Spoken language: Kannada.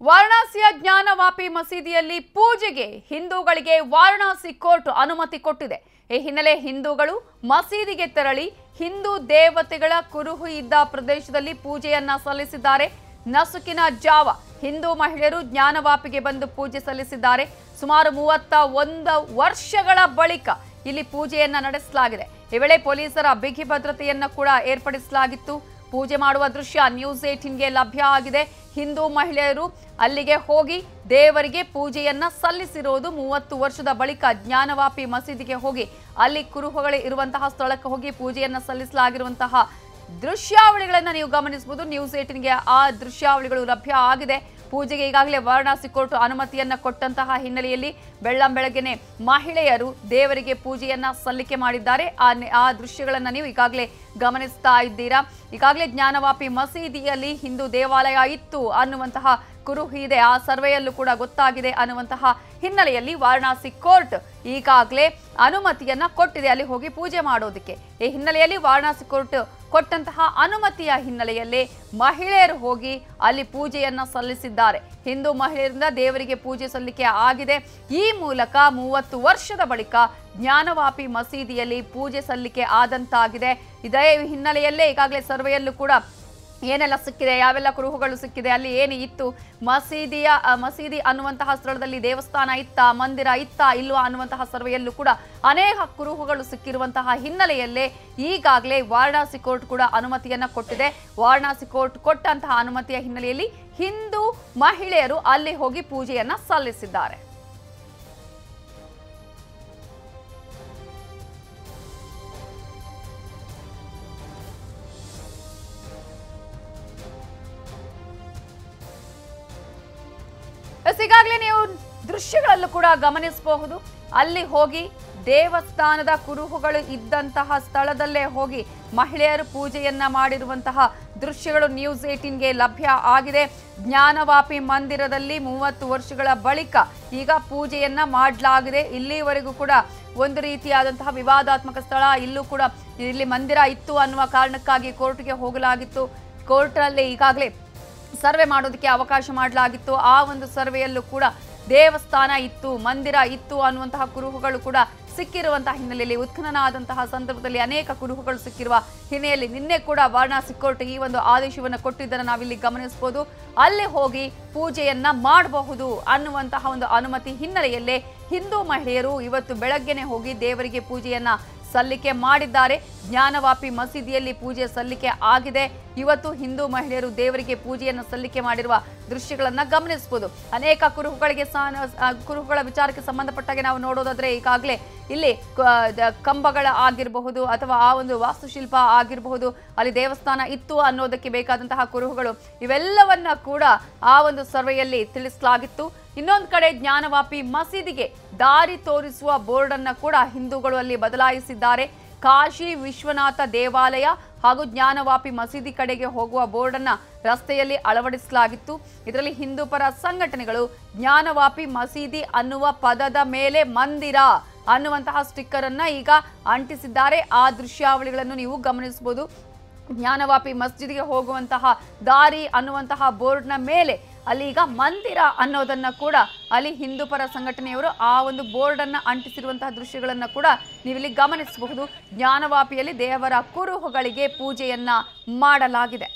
ವಾರಣಾಸಿಯ ಜ್ಞಾನವಾಪಿ ಮಸೀದಿಯಲ್ಲಿ ಪೂಜೆಗೆ ಹಿಂದೂಗಳಿಗೆ ವಾರಣಾಸಿ ಕೋರ್ಟ್ ಅನುಮತಿ ಕೊಟ್ಟಿದೆ. ಈ ಹಿನ್ನೆಲೆ ಹಿಂದೂಗಳು ಮಸೀದಿಗೆ ತೆರಳಿ ಹಿಂದೂ ದೇವತೆಗಳ ಕುರುಹು ಇದ್ದ ಪ್ರದೇಶದಲ್ಲಿ ಪೂಜೆಯನ್ನ ಸಲ್ಲಿಸಿದ್ದಾರೆ. ನಸುಕಿನ ಜಾವ ಹಿಂದೂ ಮಹಿಳೆಯರು ಜ್ಞಾನವಾಪಿಗೆ ಬಂದು ಪೂಜೆ ಸಲ್ಲಿಸಿದ್ದಾರೆ. ಸುಮಾರು ಮೂವತ್ತ ಒಂದು ವರ್ಷಗಳ ಬಳಿಕ ಇಲ್ಲಿ ಪೂಜೆಯನ್ನ ನಡೆಸಲಾಗಿದೆ. ಈ ವೇಳೆ ಪೊಲೀಸರ ಬಿಗಿ ಭದ್ರತೆಯನ್ನ ಕೂಡ ಏರ್ಪಡಿಸಲಾಗಿತ್ತು. ಪೂಜೆ ಮಾಡುವ ದೃಶ್ಯ ನ್ಯೂಸ್ ಏಟೀನ್ಗೆ ಲಭ್ಯ ಆಗಿದೆ. ಹಿಂದೂ ಮಹಿಳೆಯರು ಅಲ್ಲಿಗೆ ಹೋಗಿ ದೇವರಿಗೆ ಪೂಜೆಯನ್ನ ಸಲ್ಲಿಸಿರೋದು ಮೂವತ್ತು ವರ್ಷದ ಬಳಿಕ ಜ್ಞಾನವಾಪಿ ಮಸೀದಿಗೆ ಹೋಗಿ ಅಲ್ಲಿ ಕುರುಹುಗಳು ಇರುವಂತಹ ಸ್ಥಳಕ್ಕೆ ಹೋಗಿ ಪೂಜೆಯನ್ನ ಸಲ್ಲಿಸಲಾಗಿರುವಂತಹ ದೃಶ್ಯಾವಳಿಗಳನ್ನ ನೀವು ಗಮನಿಸಬಹುದು. ನ್ಯೂಸ್ ಏಟಿನ್ಗೆ ಆ ದೃಶ್ಯಾವಳಿಗಳು ಲಭ್ಯ ಆಗಿದೆ. ಪೂಜೆಗೆ ಈಗಾಗಲೇ ವಾರಣಾಸಿ ಕೋರ್ಟ್ ಅನುಮತಿಯನ್ನ ಕೊಟ್ಟಂತಹ ಹಿನ್ನೆಲೆಯಲ್ಲಿ ಬೆಳ್ಳಂ ಬೆಳಗ್ಗೆನೆ ಮಹಿಳೆಯರು ದೇವರಿಗೆ ಪೂಜೆಯನ್ನ ಸಲ್ಲಿಕೆ ಮಾಡಿದ್ದಾರೆ. ಆ ದೃಶ್ಯಗಳನ್ನ ನೀವು ಈಗಾಗಲೇ ಗಮನಿಸ್ತಾ ಇದ್ದೀರಾ. ಈಗಾಗಲೇ ಜ್ಞಾನವಾಪಿ ಮಸೀದಿಯಲ್ಲಿ ಹಿಂದೂ ದೇವಾಲಯ ಇತ್ತು ಅನ್ನುವಂತಹ ಕುರುಹು ಇದೆ. ಆ ಸರ್ವೆಯಲ್ಲೂ ಕೂಡ ಗೊತ್ತಾಗಿದೆ ಅನ್ನುವಂತಹ ಹಿನ್ನೆಲೆಯಲ್ಲಿ ವಾರಣಾಸಿ ಕೋರ್ಟ್ ಈಗಾಗಲೇ ಅನುಮತಿಯನ್ನ ಕೊಟ್ಟಿದೆ. ಅಲ್ಲಿ ಹೋಗಿ ಪೂಜೆ ಮಾಡೋದಕ್ಕೆ. ಈ ಹಿನ್ನೆಲೆಯಲ್ಲಿ ವಾರಣಾಸಿ ಕೋರ್ಟ್ ಕೊಟ್ಟಂತಹ ಅನುಮತಿಯ ಹಿನ್ನೆಲೆಯಲ್ಲಿ ಮಹಿಳೆಯರು ಹೋಗಿ ಅಲ್ಲಿ ಪೂಜೆಯನ್ನ ಸಲ್ಲಿಸಿದ್ದಾರೆ. ಹಿಂದೂ ಮಹಿಳೆಯರಿಂದ ದೇವರಿಗೆ ಪೂಜೆ ಸಲ್ಲಿಕೆ ಆಗಿದೆ. ಈ ಮೂಲಕ ಮೂವತ್ತು ವರ್ಷದ ಬಳಿಕ ಜ್ಞಾನವಾಪಿ ಮಸೀದಿಯಲ್ಲಿ ಪೂಜೆ ಸಲ್ಲಿಕೆ ಆದಂತಾಗಿದೆ. ಇದೇ ಹಿನ್ನೆಲೆಯಲ್ಲೇ ಈಗಾಗಲೇ ಸರ್ವೆಯಲ್ಲೂ ಕೂಡ ಏನೆಲ್ಲ ಸಿಕ್ಕಿದೆ? ಯಾವೆಲ್ಲ ಕುರುಹುಗಳು ಸಿಕ್ಕಿದೆ? ಅಲ್ಲಿ ಏನು ಇತ್ತು? ಮಸೀದಿಯ ಮಸೀದಿ ಅನ್ನುವಂತಹ ಸ್ಥಳದಲ್ಲಿ ದೇವಸ್ಥಾನ ಇತ್ತ? ಮಂದಿರ ಇತ್ತ? ಇಲ್ವಾ ಅನ್ನುವಂತಹ ಸರ್ವೆಯಲ್ಲೂ ಕೂಡ ಅನೇಕ ಕುರುಹುಗಳು ಸಿಕ್ಕಿರುವಂತಹ ಹಿನ್ನೆಲೆಯಲ್ಲೇ ಈಗಾಗಲೇ ವಾರಣಾಸಿ ಕೋರ್ಟ್ ಕೂಡ ಅನುಮತಿಯನ್ನ ಕೊಟ್ಟಿದೆ. ವಾರಣಾಸಿ ಕೋರ್ಟ್ ಕೊಟ್ಟಂತಹ ಅನುಮತಿಯ ಹಿನ್ನೆಲೆಯಲ್ಲಿ ಹಿಂದೂ ಮಹಿಳೆಯರು ಅಲ್ಲಿ ಹೋಗಿ ಪೂಜೆಯನ್ನ ಸಲ್ಲಿಸಿದ್ದಾರೆ. ಎಸ್, ಈಗಾಗಲೇ ನೀವು ದೃಶ್ಯಗಳಲ್ಲೂ ಕೂಡ ಗಮನಿಸಬಹುದು. ಅಲ್ಲಿ ಹೋಗಿ ದೇವಸ್ಥಾನದ ಕುರುಹುಗಳು ಇದ್ದಂತಹ ಸ್ಥಳದಲ್ಲೇ ಹೋಗಿ ಮಹಿಳೆಯರು ಪೂಜೆಯನ್ನ ಮಾಡಿರುವಂತಹ ದೃಶ್ಯಗಳು ನ್ಯೂಸ್ ಏಟೀನ್ಗೆ ಲಭ್ಯ ಆಗಿದೆ. ಜ್ಞಾನವಾಪಿ ಮಂದಿರದಲ್ಲಿ ಮೂವತ್ತು ವರ್ಷಗಳ ಬಳಿಕ ಈಗ ಪೂಜೆಯನ್ನ ಮಾಡಲಾಗಿದೆ. ಇಲ್ಲಿವರೆಗೂ ಕೂಡ ಒಂದು ರೀತಿಯಾದಂತಹ ವಿವಾದಾತ್ಮಕ ಸ್ಥಳ ಇಲ್ಲೂ ಕೂಡ ಇಲ್ಲಿ ಮಂದಿರ ಇತ್ತು ಅನ್ನುವ ಕಾರಣಕ್ಕಾಗಿ ಕೋರ್ಟ್ಗೆ ಹೋಗಲಾಗಿತ್ತು. ಕೋರ್ಟ್ನಲ್ಲಿ ಈಗಾಗಲೇ ಸರ್ವೆ ಮಾಡೋದಕ್ಕೆ ಅವಕಾಶ ಮಾಡಲಾಗಿತ್ತು. ಆ ಒಂದು ಸರ್ವೆಯಲ್ಲೂ ಕೂಡ ದೇವಸ್ಥಾನ ಇತ್ತು, ಮಂದಿರ ಇತ್ತು ಅನ್ನುವಂತಹ ಕುರುಹುಗಳು ಕೂಡ ಸಿಕ್ಕಿರುವಂತಹ ಹಿನ್ನೆಲೆಯಲ್ಲಿ ಉತ್ಖನನ ಸಂದರ್ಭದಲ್ಲಿ ಅನೇಕ ಕುರುಹುಗಳು ಸಿಕ್ಕಿರುವ ಹಿನ್ನೆಲೆಯಲ್ಲಿ ನಿನ್ನೆ ಕೂಡ ವಾರಣಾಸಿ ಕೋರ್ಟ್ ಈ ಒಂದು ಆದೇಶವನ್ನು ಕೊಟ್ಟಿದ್ದನ್ನು ನಾವಿಲ್ಲಿ ಗಮನಿಸಬಹುದು. ಅಲ್ಲಿ ಹೋಗಿ ಪೂಜೆಯನ್ನ ಮಾಡಬಹುದು ಅನ್ನುವಂತಹ ಒಂದು ಅನುಮತಿ ಹಿನ್ನೆಲೆಯಲ್ಲೇ ಹಿಂದೂ ಮಹಿಳೆಯರು ಇವತ್ತು ಬೆಳಗ್ಗೆನೆ ಹೋಗಿ ದೇವರಿಗೆ ಪೂಜೆಯನ್ನ ಸಲ್ಲಿಕೆ ಮಾಡಿದ್ದಾರೆ. ಜ್ಞಾನವಾಪಿ ಮಸೀದಿಯಲ್ಲಿ ಪೂಜೆ ಸಲ್ಲಿಕೆ ಆಗಿದೆ. ಇವತ್ತು ಹಿಂದೂ ಮಹಿಳೆಯರು ದೇವರಿಗೆ ಪೂಜೆಯನ್ನು ಸಲ್ಲಿಕೆ ಮಾಡಿರುವ ದೃಶ್ಯಗಳನ್ನು ಗಮನಿಸಬಹುದು. ಅನೇಕ ಕುರುಹುಗಳಿಗೆ ಕುರುಹುಗಳ ವಿಚಾರಕ್ಕೆ ಸಂಬಂಧಪಟ್ಟಾಗೆ ನಾವು ನೋಡೋದಾದ್ರೆ ಈಗಾಗಲೇ ಇಲ್ಲಿ ಕಂಬಗಳ ಆಗಿರಬಹುದು ಅಥವಾ ಆ ಒಂದು ವಾಸ್ತುಶಿಲ್ಪ ಆಗಿರಬಹುದು, ಅಲ್ಲಿ ದೇವಸ್ಥಾನ ಇತ್ತು ಅನ್ನೋದಕ್ಕೆ ಬೇಕಾದಂತಹ ಕುರುಹುಗಳು ಇವೆಲ್ಲವನ್ನ ಕೂಡ ಆ ಒಂದು ಸರ್ವೆಯಲ್ಲಿ ತಿಳಿಸಲಾಗಿತ್ತು. ಇನ್ನೊಂದು ಕಡೆ ಜ್ಞಾನವಾಪಿ ಮಸೀದಿಗೆ ದಾರಿ ತೋರಿಸುವ ಬೋರ್ಡ್ ಅನ್ನ ಕೂಡ ಹಿಂದೂಗಳು ಅಲ್ಲಿ ಬದಲಾಯಿಸಿದ್ದಾರೆ. ಕಾಶಿ ವಿಶ್ವನಾಥ ದೇವಾಲಯ ಹಾಗೂ ಜ್ಞಾನವಾಪಿ ಮಸೀದಿ ಕಡೆಗೆ ಹೋಗುವ ಬೋರ್ಡ್ ಅನ್ನ ರಸ್ತೆಯಲ್ಲಿ ಅಳವಡಿಸಲಾಗಿತ್ತು. ಇದರಲ್ಲಿ ಹಿಂದೂ ಪರ ಸಂಘಟನೆಗಳು ಜ್ಞಾನವಾಪಿ ಮಸೀದಿ ಅನ್ನುವ ಪದದ ಮೇಲೆ ಮಂದಿರ ಅನ್ನುವಂತಹ ಸ್ಟಿಕ್ಕರ್ ಅನ್ನ ಈಗ ಅಂಟಿಸಿದ್ದಾರೆ. ಆ ದೃಶ್ಯಾವಳಿಗಳನ್ನು ನೀವು ಗಮನಿಸಬಹುದು. ಜ್ಞಾನವಾಪಿ ಮಸ್ಜಿದ್ಗೆ ಹೋಗುವಂತಹ ದಾರಿ ಅನ್ನುವಂತಹ ಬೋರ್ಡ್ನ ಮೇಲೆ ಅಲ್ಲಿ ಈಗ ಮಂದಿರ ಅನ್ನೋದನ್ನ ಕೂಡ ಅಲ್ಲಿ ಹಿಂದೂ ಪರ ಸಂಘಟನೆಯವರು ಆ ಒಂದು ಬೋರ್ಡ್ ಅನ್ನ ಅಂಟಿಸಿರುವಂತಹ ದೃಶ್ಯಗಳನ್ನ ಕೂಡ ನೀವಿಲ್ಲಿ ಗಮನಿಸಬಹುದು. ಜ್ಞಾನವಾಪಿಯಲ್ಲಿ ದೇವರ ಕುರುಹುಗಳಿಗೆ ಪೂಜೆಯನ್ನ ಮಾಡಲಾಗಿದೆ.